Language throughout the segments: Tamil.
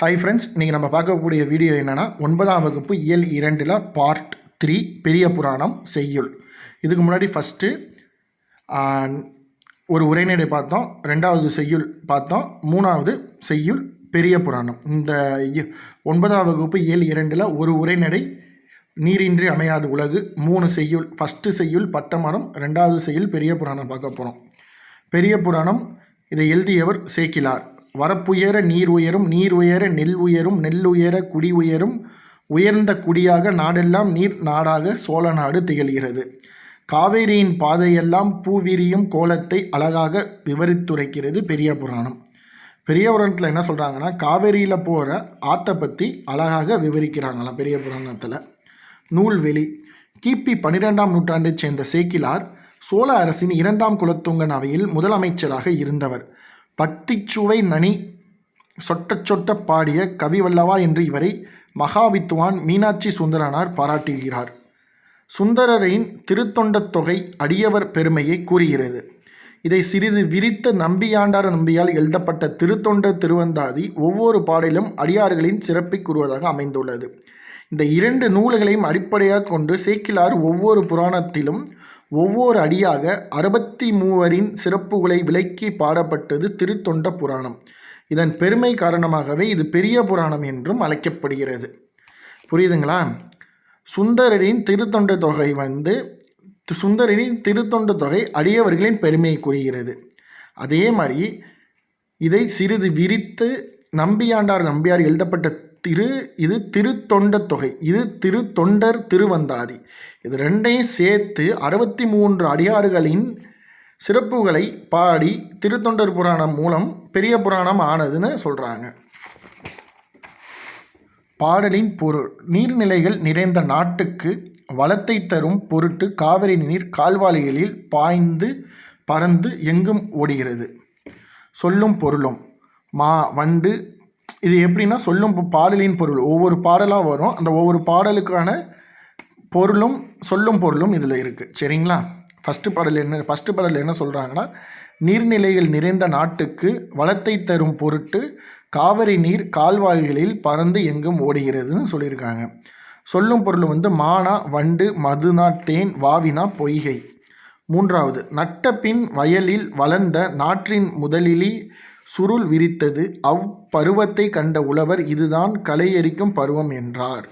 ஹாய் ஃப்ரெண்ட்ஸ் இன்றைக்கி நம்ம பார்க்கக்கூடிய வீடியோ என்னென்னா ஒன்பதாம் வகுப்பு இயல் இரண்டில் பார்ட் த்ரீ பெரிய புராணம் செய்யுள். இதுக்கு முன்னாடி ஃபஸ்ட்டு ஒரு உரைநடை பார்த்தோம் ரெண்டாவது செய்யுள் பார்த்தோம் மூணாவது செய்யுள் பெரிய புராணம். இந்த ஒன்பதாம் வகுப்பு இயல் இரண்டில் ஒரு உரைநடை நீரின்றி அமையாது உலகு மூணு செய்யுள் ஃபஸ்ட்டு செய்யுள் பட்டமரம் ரெண்டாவது செய்யுள் பெரிய புராணம் பார்க்க போகிறோம் பெரிய புராணம் இதை எழுதியவர் சேக்கிலார். வரப்புயர நீர் உயரும் நீர் உயர நெல் உயரும் நெல் உயர குடி உயரும். உயர்ந்த குடியாக நாடெல்லாம் நீர் நாடாக சோழ நாடு திகழ்கிறது. காவேரியின் பாதையெல்லாம் பூவிரியும் கோலத்தை அழகாக விவரித்துரைக்கிறது பெரிய புராணம். பெரிய புராணத்தில் என்ன சொல்கிறாங்கன்னா காவேரியில் போகிற ஆற்றை பற்றி அழகாக விவரிக்கிறாங்களாம் பெரிய புராணத்தில். நூல்வெளி. கிபி பன்னிரெண்டாம் நூற்றாண்டைச் சேர்ந்த சேக்கிலார் சோழ அரசின் இரண்டாம் குலத்துங்கன் அவையில் முதலமைச்சராக இருந்தவர். பக்திச்சுவை நனி சொட்ட சொட்ட பாடிய கவிவல்லவா என்று இவரை மகாவித்துவான் மீனாட்சி சுந்தரனார் பாராட்டுகிறார். சுந்தரரின் திருத்தொண்டத் தொகை அடியவர் பெருமையை கூறுகிறது. இதை சிறிது விரித்த நம்பியாண்டார் நம்பியால் எழுதப்பட்ட திருத்தொண்ட திருவந்தாதி ஒவ்வொரு பாடலும் அடியார்களின் சிறப்பை கூறுவதாக அமைந்துள்ளது. இந்த இரண்டு நூல்களையும் அடிப்படையாக கொண்டு சேக்கிலார் ஒவ்வொரு புராணத்திலும் ஒவ்வொரு அடியாக அறுபத்தி மூவரின் சிறப்புகளை விளக்கி பாடப்பட்டது திருத்தொண்ட புராணம். இதன் பெருமை காரணமாகவே இது பெரிய புராணம் என்றும் அழைக்கப்படுகிறது. புரியுதுங்களா? சுந்தரரின் திருத்தொண்ட தொகை வந்து சுந்தரரின் திருத்தொண்ட தொகை அடியவர்களின் பெருமையை கூறுகிறது. அதே மாதிரி இதை சிறிது விரித்து நம்பியாண்டார் நம்பியார் எழுதப்பட்ட திரு இது திருத்தொண்ட தொகை. இது திருத்தொண்டர் திருவந்தாதி. இது ரெண்டையும் சேர்த்து அறுபத்தி மூன்று அடியாறுகளின் சிறப்புகளை பாடி திருத்தொண்டர் புராணம் மூலம் பெரிய புராணம் ஆனதுன்னு சொல்கிறாங்க பாடலின் பொருள் நீர்நிலைகள் நிறைந்த நாட்டுக்கு வளத்தை தரும் பொருட்டு காவிரி நீர் கால்வாய்களில் பாய்ந்து பறந்து எங்கும் ஓடுகிறது. சொல்லும் பொருளும் மா வண்டு இது எப்படின்னா சொல்லும் பொ- பாடலின் பொருள். ஒவ்வொரு பாடலாக வரும். அந்த ஒவ்வொரு பாடலுக்கான பொருளும் சொல்லும் பொருளும் இதில் இருக்குது சரிங்களா? ஃபஸ்ட்டு பாடல் என்ன ஃபஸ்ட்டு பாடல் என்ன சொல்கிறாங்கன்னா நீர்நிலைகள் நிறைந்த நாட்டுக்கு வளத்தை தரும் பொருட்டு காவிரி நீர் கால்வாய்களில் பறந்து எங்கும் ஓடுகிறதுன்னு சொல்லியிருக்காங்க. சொல்லும் பொருள் வந்து மானா வண்டு மதுனா தேன் வாவினா பொய்கை. மூன்றாவது நட்ட பின் வயலில் வளர்ந்த நாற்றின் முதலிலி சுருள் விரித்தது. அவ் பருவத்தை கண்ட உழவர் இதுதான் களையெறிக்கும் பருவம் என்றார்.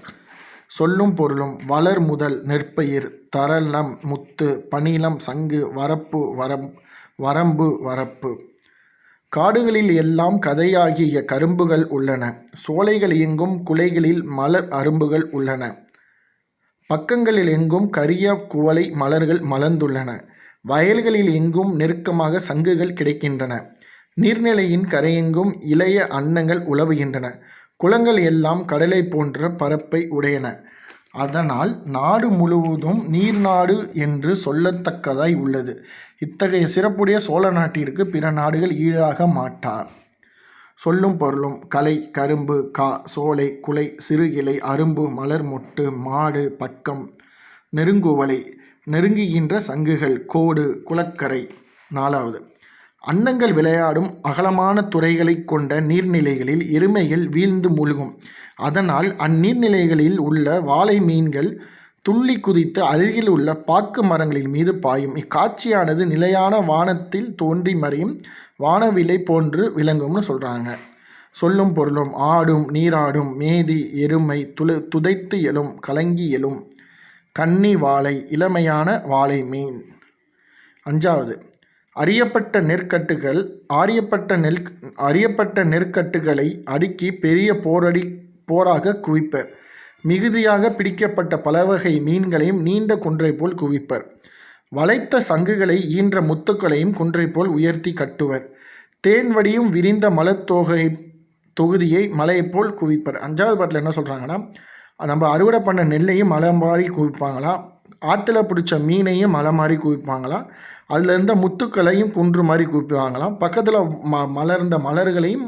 சொல்லும் பொருளும் வளர் முதல் நெற்பயிர் தரளம் முத்து பனிலம் சங்கு வரப்பு வரம் வரம்பு வரப்பு. காடுகளில் எல்லாம் கதையாகிய கரும்புகள் உள்ளன. சோலைகள் எங்கும் குலைகளில் மலர் அரும்புகள் உள்ளன. பக்கங்களில் எங்கும் கரிய குவளை மலர்கள் மலர்ந்துள்ளன. வயல்களில் எங்கும் நெருக்கமாக சங்குகள் கிடைக்கின்றன. நீர்நிலையின் கரையெங்கும் இளைய அன்னங்கள் உலவுகின்றன குளங்கள் எல்லாம் கடலை போன்ற பரப்பை உடையன. அதனால் நாடு முழுவதும் நீர்நாடு என்று சொல்லத்தக்கதாய் உள்ளது. இத்தகைய சிறப்புடைய சோழ நாட்டிற்கு பிற நாடுகள் ஈழாக மாட்டா. சொல்லும் பொருளும் கலை கரும்பு கா சோலை குலை சிறுகிளை அரும்பு மலர் மொட்டு மாடு பக்கம் நெருங்குவலை நெருங்குகின்ற சங்குகள் கோடு குளக்கரை. நாலாவது அன்னங்கள் விளையாடும் அகலமான துறைகளை கொண்ட நீர்நிலைகளில் எருமைகள் வீழ்ந்து மூழ்கும். அதனால் அந்நீர்நிலைகளில் உள்ள வாழை மீன்கள் துள்ளி குதித்து அருகில் உள்ள பாக்கு மரங்களின் மீது பாயும். இக்காட்சியானது நிலையான வானத்தில் தோன்றி மறையும் வானவிலை போன்று விளங்கும்னு சொல்கிறாங்க சொல்லும் பொருளும் ஆடும் நீராடும் மேதி எருமை துளு துதைத்து எழும் கலங்கி எழும் கன்னி வாழை இளமையான வாழை மீன். அஞ்சாவது அறியப்பட்ட நெற்கட்டுகள் ஆரியப்பட்ட நெல் அறியப்பட்ட நெற்கட்டுகளை அடுக்கி பெரிய போரடி போராக குவிப்பர் மிகுதியாக பிடிக்கப்பட்ட பலவகை மீன்களையும் நீண்ட குன்றை போல் குவிப்பர் வளைத்த சங்குகளை ஈன்ற முத்துக்களையும் குன்றை போல் உயர்த்தி கட்டுவர் தேன் வடியும் விரிந்த மலத்தொகை தொகுதியை மலையைப் போல் குவிப்பர் அஞ்சாவது பாட்டில் என்ன சொல்கிறாங்கன்னா நம்ம அறுவடை பண்ண நெல்லையும் மலம்பாரி குவிப்பாங்களாம். ஆற்றுல பிடிச்ச மீனையும் மலை மாதிரி குவிப்பாங்களாம் அதில் இருந்த முத்துக்களையும் குன்று மாதிரி குவிப்பாங்களாம் பக்கத்தில் ம மலர்ந்த மலர்களையும்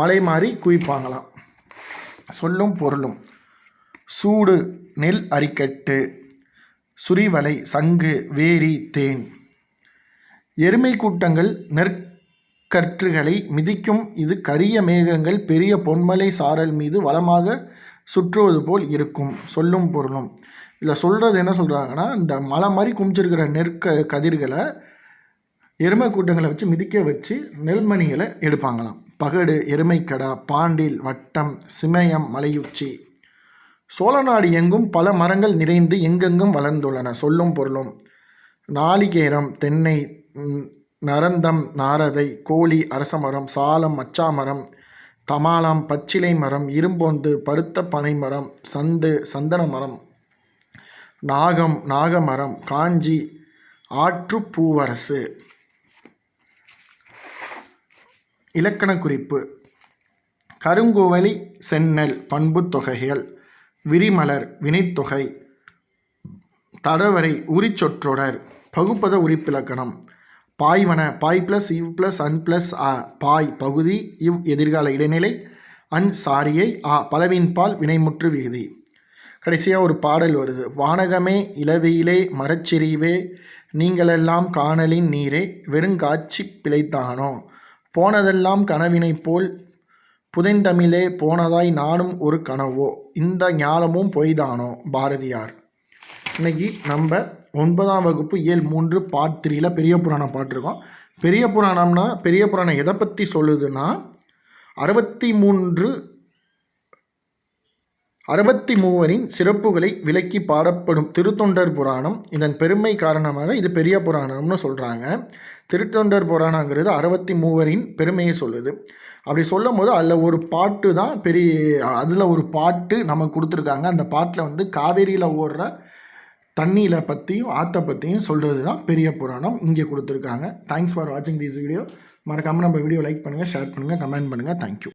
மலை மாதிரி குவிப்பாங்களாம் சொல்லும் பொருளும். சூடு நெல் அரிக்கட்டு சுரிவலை சங்கு வேரி தேன். எருமை கூட்டங்கள் நெற்கற்றுகளை மிதிக்கும் இது கரிய மேகங்கள் பெரிய பொன்மலை சாரல் மீது வளமாக சுற்றுவது போல் இருக்கும். சொல்லும் பொருளும். இதில் சொல்கிறது என்ன சொல்கிறாங்கன்னா இந்த மலை மாதிரி குமிச்சிருக்கிற நெற்க கதிர்களை எருமை கூட்டங்களை வச்சு மிதிக்க வச்சு நெல்மணிகளை எடுப்பாங்களாம். பகடு எருமைக்கடா பாண்டில் வட்டம் சிமயம் மலையுச்சி. சோழநாடு எங்கும் பல மரங்கள் நிறைந்து எங்கெங்கும் வளர்ந்துள்ளன. சொல்லும் பொருளும் நாளிகேரம் தென்னை நரந்தம் நாரதை கோழி அரசமரம் சாலம் மச்சாமரம் தமாளம் பச்சிலை மரம் இரும்பொந்து பருத்த பனை மரம் சந்து சந்தன மரம் நாகம் நாகமரம் காஞ்சி ஆற்றுப்பூவரசு இலக்கண குறிப்பு கருங்குவலி செந்நெல் பண்புத்தொகைகள் விரிமலர் வினைத்தொகை. தடவரை உரிச்சொற்றொடர். பகுப்பத உரிப்பிலக்கணம். பாய்வன பாய் ப்ளஸ் இவ் ப்ளஸ் அன் ப்ளஸ் அ. பாய் பகுதி இவ் எதிர்கால இடைநிலை. அன் சாரியை ஆ பலவின்பால் வினைமுற்று விகுதி. கடைசியாக ஒரு பாடல் வருது. வானகமே இளவெயிலே மரச்செறிவே நீங்களெல்லாம் காணலின் நீரே வெறுங்காட்சி பிழைத்தானோ? போனதெல்லாம் கனவினைப் போல் புதைந்தமிழே போனதாய் நானும் ஒரு கனவோ? இந்த ஞானமும் பொய்தானோ? பாரதியார். இன்னைக்கு நம்ம ஒன்பதாம் வகுப்பு ஏழு மூன்று பார்ட் த்ரீல பெரிய புராணம் பாட்டிருக்கோம் பெரிய புராணம்னா பெரிய புராணம் எதை பற்றி சொல்லுதுன்னா அறுபத்தி மூன்று அறுபத்தி மூவரின் சிறப்புகளை விலக்கி பாடப்படும் திருத்தொண்டர் புராணம் இதன் பெருமை காரணமாக இது பெரிய புராணம்னு சொல்கிறாங்க திருத்தொண்டர் புராணங்கிறது அறுபத்தி மூவரின் பெருமையை சொல்லுது. அப்படி சொல்லும் போது அதில் ஒரு பாட்டு தான் பெரிய அதில் ஒரு பாட்டு நமக்கு கொடுத்துருக்காங்க. அந்த பாட்டில் வந்து காவேரியில் ஓடுற தண்ணியில் பற்றியும் ஆற்றை பற்றியும் சொல்கிறது தான் பெரிய புராணம் இங்கே கொடுத்துருக்காங்க. தேங்க்ஸ் ஃபார் வாட்சிங் திஸ் வீடியோ மறக்காமல் நம்ம வீடியோ லைக் பண்ணுங்கள் ஷேர் பண்ணுங்கள் கமெண்ட் பண்ணுங்கள் தேங்க்யூ